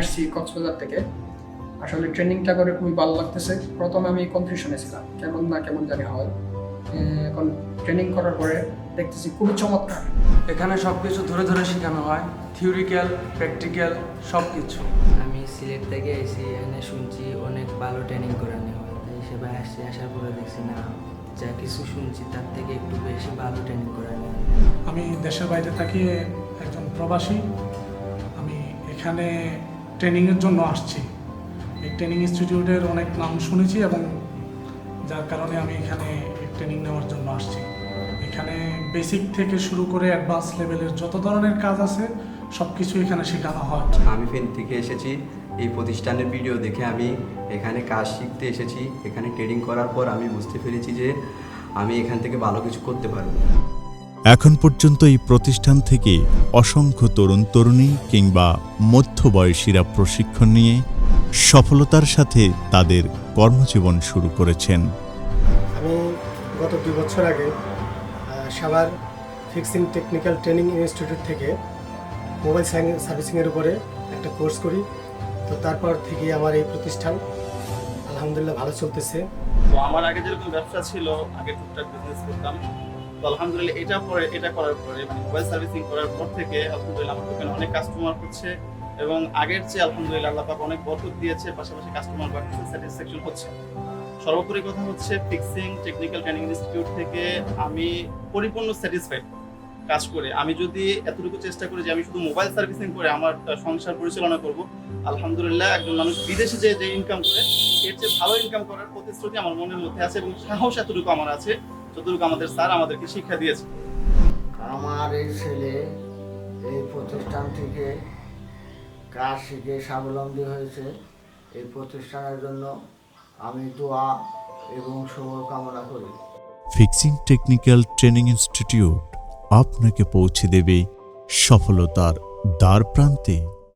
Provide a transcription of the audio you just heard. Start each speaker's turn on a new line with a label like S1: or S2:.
S1: আসছি কক্সবাজার থেকে। আসলে ট্রেনিংটা করে খুবই ভালো লাগতেছে। প্রথমে আমি কনফিউশনে ছিলাম কেমন না কেমন জানি হয়। এখন ট্রেনিং করার পরে দেখতেছি খুবই চমৎকার।
S2: এখানে সব কিছু ধরে ধরে শেখানো হয় থিওরিক্যাল প্র্যাকটিক্যাল সব কিছু
S3: আমি সিলেট থেকে এসে এখানে শুনছি অনেক ভালো ট্রেনিং করানো হয়। তাই হিসেবে আসছি আসার পরে দেখছি না যা কিছু শুনছি তার থেকে একটু বেশি ভালো ট্রেনিং করানো
S4: আমি দেশের বাইরে থাকি একজন প্রবাসী। আমি এখানে ট্রেনিংয়ের জন্য আসছি। এই ট্রেনিং ইনস্টিটিউটের অনেক নাম শুনেছি এবং যার কারণে আমি এখানে ট্রেনিং নেওয়ার জন্য আসছি। এখানে বেসিক থেকে শুরু করে অ্যাডভান্স লেভেলের যত ধরনের কাজ আছে সব কিছু এখানে শেখানো হয়।
S5: আমি ফেন থেকে এসেছি। এই প্রতিষ্ঠানের ভিডিও দেখে আমি এখানে কাজ শিখতে এসেছি। এখানে ট্রেনিং করার পর আমি বুঝতে পেরেছি যে আমি এখান থেকে ভালো কিছু করতে পারব।
S6: এখন পর্যন্ত এই প্রতিষ্ঠান থেকে অসংখ্য তরুণ তরুণী কিংবা মধ্যবয়সীরা প্রশিক্ষণ নিয়ে সফলতার সাথে তাদের কর্মজীবন শুরু করেছেন।
S7: আমি গত দুই বছর আগে Savar fixing technical training institute থেকে মোবাইল সার্ভিসিংয়ের উপরে একটা কোর্স করি। তো তারপর থেকে আমার এই প্রতিষ্ঠান আলহামদুলিল্লাহ ভালো চলতেছে।
S8: তো আমার আগে যেরকম ব্যবসা ছিল আগে টুকটাক বিজনেস করতাম। তো আলহামদুলিল্লাহ এটা পরে, এটা করার পরে মানে মোবাইল সার্ভিসিং করার পর থেকে আলহামদুলিল্লাহ আমার দোকানে অনেক কাস্টমার হচ্ছে এবং আগের চেয়ে আলহামদুলিল্লাহ আল্লাহ পাক অনেক বরকত দিয়েছে, পাশাপাশি কাস্টমার বা স্যাটিসফ্যাকশন হচ্ছে। সর্বোপরি কথা হচ্ছে ফিক্সিং টেকনিক্যাল ট্রেনিং ইনস্টিটিউট থেকে আমি পরিপূর্ণ স্যাটিসফাইড কাজ করে আমি যদি এতটুকু চেষ্টা করি যে আমি শুধু মোবাইল সার্ভিসিং করে আমার সংসার পরিচালনা করব আলহামদুলিল্লাহ একজন মানুষ বিদেশে যে যে ইনকাম করে এর চেয়ে ভালো ইনকাম করার প্রতিশ্রুতি আমার মনের মধ্যে আছে এবং সাহস এতটুকু আমার আছে যতটুকু আমাদের স্যার আমাদেরকে শিক্ষা দিয়েছে।
S9: আমার এই ছেলে এই প্রতিষ্ঠান থেকে কাজ শিখে স্বাবলম্বী হয়েছে। এই প্রতিষ্ঠানের জন্য আমি দোয়া এবং শুভ কামনা করি।
S6: ফিক্সিং টেকনিক্যাল ট্রেনিং ইনস্টিটিউট আপনাকে পৌঁছে দেবে সফলতার দ্বার প্রান্তে